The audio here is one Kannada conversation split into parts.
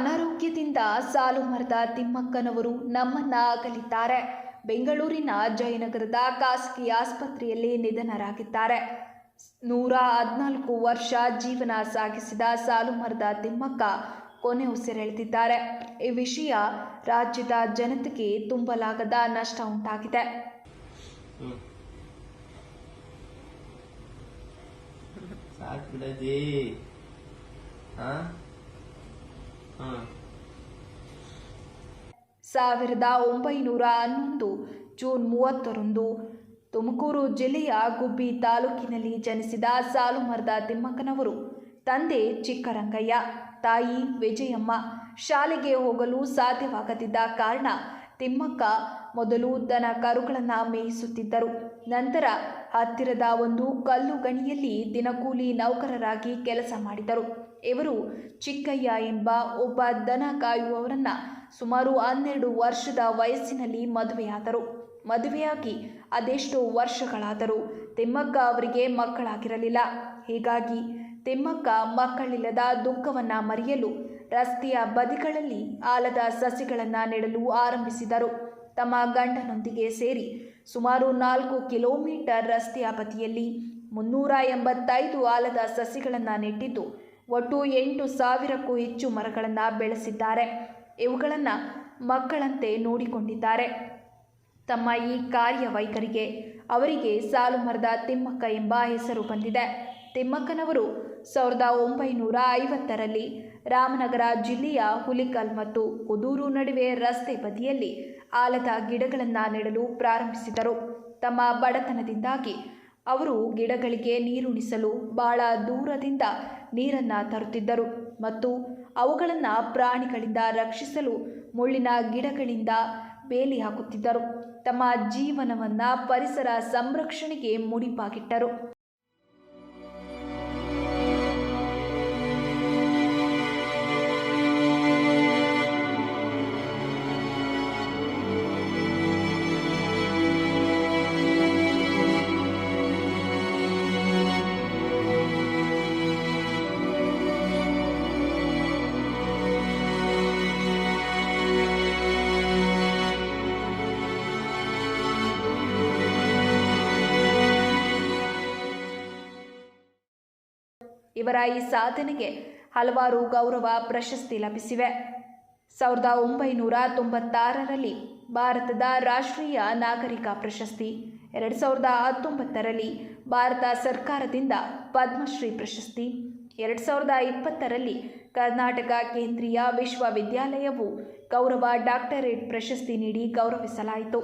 ಅನಾರೋಗ್ಯದಿಂದ ಸಾಲು ಮರದ ತಿಮ್ಮಕ್ಕನವರು ನಮ್ಮನ್ನ ಅಗಲಿದ್ದಾರೆ ಬೆಂಗಳೂರಿನ ಜಯನಗರದ ಖಾಸಗಿ ಆಸ್ಪತ್ರೆಯಲ್ಲಿ ನಿಧನರಾಗಿದ್ದಾರೆ. ನೂರ ಹದಿನಾಲ್ಕು ವರ್ಷ ಜೀವನ ಸಾಗಿಸಿದ ಸಾಲು ಮರದ ತಿಮ್ಮಕ್ಕ ಕೊನೆ ಉಸಿರೆಳೆದಿದ್ದಾರೆ ಈ ವಿಷಯ ರಾಜ್ಯದ ಜನತೆಗೆ ತುಂಬಲಾಗದ ನಷ್ಟ ಉಂಟಾಗಿದೆ. ಹಾ? ಸಾವಿರದ ಒಂಬೈನೂರ ಹನ್ನೊಂದು, ಜೂನ್ ಮೂವತ್ತರಂದು ತುಮಕೂರು ಜಿಲ್ಲೆಯ ಗುಬ್ಬಿ ತಾಲೂಕಿನಲ್ಲಿ ಜನಿಸಿದ ಸಾಲುಮರದ ತಿಮ್ಮಕ್ಕನವರು, ತಂದೆ ಚಿಕ್ಕರಂಗಯ್ಯ, ತಾಯಿ ವಿಜಯಮ್ಮ, ಶಾಲೆಗೆ ಹೋಗಲು ಸಾಧ್ಯವಾಗದಿದ್ದ ಕಾರಣ ತಿಮ್ಮಕ್ಕ ಮೊದಲು ದನ ಕರುಗಳನ್ನು ಮೇಯಿಸುತ್ತಿದ್ದರು. ನಂತರ ಹತ್ತಿರದ ಒಂದು ಕಲ್ಲು ಗಣಿಯಲ್ಲಿ ದಿನಕೂಲಿ ನೌಕರರಾಗಿ ಕೆಲಸ ಮಾಡಿದರು. ಇವರು ಚಿಕ್ಕಯ್ಯ ಎಂಬ ಒಬ್ಬ ದನ ಕಾಯುವವರನ್ನು ಸುಮಾರು ಹನ್ನೆರಡು ವರ್ಷದ ವಯಸ್ಸಿನಲ್ಲಿ ಮದುವೆಯಾದರು. ಮದುವೆಯಾಗಿ ಅದೆಷ್ಟೋ ವರ್ಷಗಳಾದರೂ ತಿಮ್ಮಕ್ಕ ಅವರಿಗೆ ಮಕ್ಕಳಾಗಿರಲಿಲ್ಲ. ಹೀಗಾಗಿ ತಿಮ್ಮಕ್ಕ ಮಕ್ಕಳಿಲ್ಲದ ದುಃಖವನ್ನ ಮರೆಯಲು ರಸ್ತೆಯ ಬದಿಗಳಲ್ಲಿ ಆಲದ ಸಸಿಗಳನ್ನು ನೆಡಲು ಆರಂಭಿಸಿದರು. ತಮ್ಮ ಗಂಡನೊಂದಿಗೆ ಸೇರಿ ಸುಮಾರು ನಾಲ್ಕು ಕಿಲೋಮೀಟರ್ ರಸ್ತೆಯ ಬದಿಯಲ್ಲಿ ಮುನ್ನೂರ ಎಂಬತ್ತೈದು ಆಲದ ಸಸಿಗಳನ್ನು ನೆಟ್ಟಿದ್ದು, ಒಟ್ಟು ಎಂಟು ಸಾವಿರಕ್ಕೂ ಹೆಚ್ಚು ಮರಗಳನ್ನು ಬೆಳೆಸಿದ್ದಾರೆ. ಇವುಗಳನ್ನು ಮಕ್ಕಳಂತೆ ನೋಡಿಕೊಂಡಿದ್ದಾರೆ. ತಮ್ಮ ಈ ಕಾರ್ಯವೈಖರಿಗೆ ಅವರಿಗೆ ಸಾಲು ಮರದ ತಿಮ್ಮಕ್ಕ ಎಂಬ ಹೆಸರು ಬಂದಿದೆ. ತಿಮ್ಮಕ್ಕನವರು ಸಾವಿರದ ಒಂಬೈನೂರ ಐವತ್ತರಲ್ಲಿ ರಾಮನಗರ ಜಿಲ್ಲೆಯ ಹುಲಿಕಲ್ ಮತ್ತು ಕುದೂರು ನಡುವೆ ರಸ್ತೆ ಬದಿಯಲ್ಲಿ ಆಲದ ಗಿಡಗಳನ್ನು ನೆಡಲು ಪ್ರಾರಂಭಿಸಿದರು. ತಮ್ಮ ಬಡತನದಿಂದಾಗಿ ಅವರು ಗಿಡಗಳಿಗೆ ನೀರುಣಿಸಲು ಬಹಳ ದೂರದಿಂದ ನೀರನ್ನು ತರುತ್ತಿದ್ದರು ಮತ್ತು ಅವುಗಳನ್ನು ಪ್ರಾಣಿಗಳಿಂದ ರಕ್ಷಿಸಲು ಮುಳ್ಳಿನ ಗಿಡಗಳಿಂದ ಬೇಲಿ ಹಾಕುತ್ತಿದ್ದರು. ತಮ್ಮ ಜೀವನವನ್ನು ಪರಿಸರ ಸಂರಕ್ಷಣೆಗೆ ಮುಡಿಪಾಗಿಟ್ಟರು. ಇವರ ಈ ಸಾಧನೆಗೆ ಹಲವಾರು ಗೌರವ, ಪ್ರಶಸ್ತಿ ಲಭಿಸಿವೆ. ಸಾವಿರದ ಒಂಬೈನೂರ ತೊಂಬತ್ತಾರರಲ್ಲಿ ಭಾರತದ ರಾಷ್ಟ್ರೀಯ ನಾಗರಿಕ ಪ್ರಶಸ್ತಿ, ಎರಡು ಸಾವಿರದ ಹತ್ತೊಂಬತ್ತರಲ್ಲಿ ಭಾರತ ಸರ್ಕಾರದಿಂದ ಪದ್ಮಶ್ರೀ ಪ್ರಶಸ್ತಿ, ಎರಡು ಸಾವಿರದ ಇಪ್ಪತ್ತರಲ್ಲಿ ಕರ್ನಾಟಕ ಕೇಂದ್ರೀಯ ವಿಶ್ವವಿದ್ಯಾಲಯವು ಗೌರವ ಡಾಕ್ಟರೇಟ್ ಪ್ರಶಸ್ತಿ ನೀಡಿ ಗೌರವಿಸಲಾಯಿತು.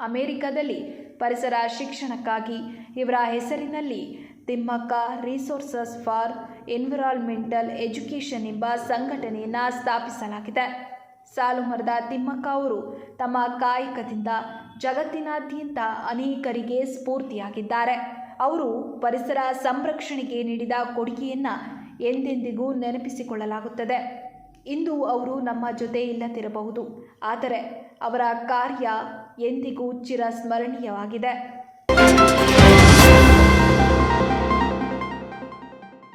ಅಮೆರಿಕದಲ್ಲಿ ಪರಿಸರ ಶಿಕ್ಷಣಕ್ಕಾಗಿ ಇವರ ಹೆಸರಿನಲ್ಲಿ Thimmakka resources for environmental education ಎಂಬ ಸಂಘಟನೆಯನ್ನು ಸ್ಥಾಪಿಸಲಾಗಿದೆ. ಸಾಲು ಮರದ ತಿಮ್ಮಕ್ಕ ಅವರು ತಮ್ಮ ಕಾಯಕದಿಂದ ಜಗತ್ತಿನಾದ್ಯಂತ ಅನೇಕರಿಗೆ ಸ್ಫೂರ್ತಿಯಾಗಿದ್ದಾರೆ. ಅವರು ಪರಿಸರ ಸಂರಕ್ಷಣೆಗೆ ನೀಡಿದ ಕೊಡುಗೆಯನ್ನು ಎಂದೆಂದಿಗೂ ನೆನಪಿಸಿಕೊಳ್ಳಲಾಗುತ್ತದೆ. ಇಂದು ಅವರು ನಮ್ಮ ಜೊತೆ ಇಲ್ಲದಿರಬಹುದು. ಆದರೆ ಅವರ ಕಾರ್ಯ ಎಂದಿಗೂ ಚಿರಸ್ಮರಣೀಯವಾಗಿದೆ.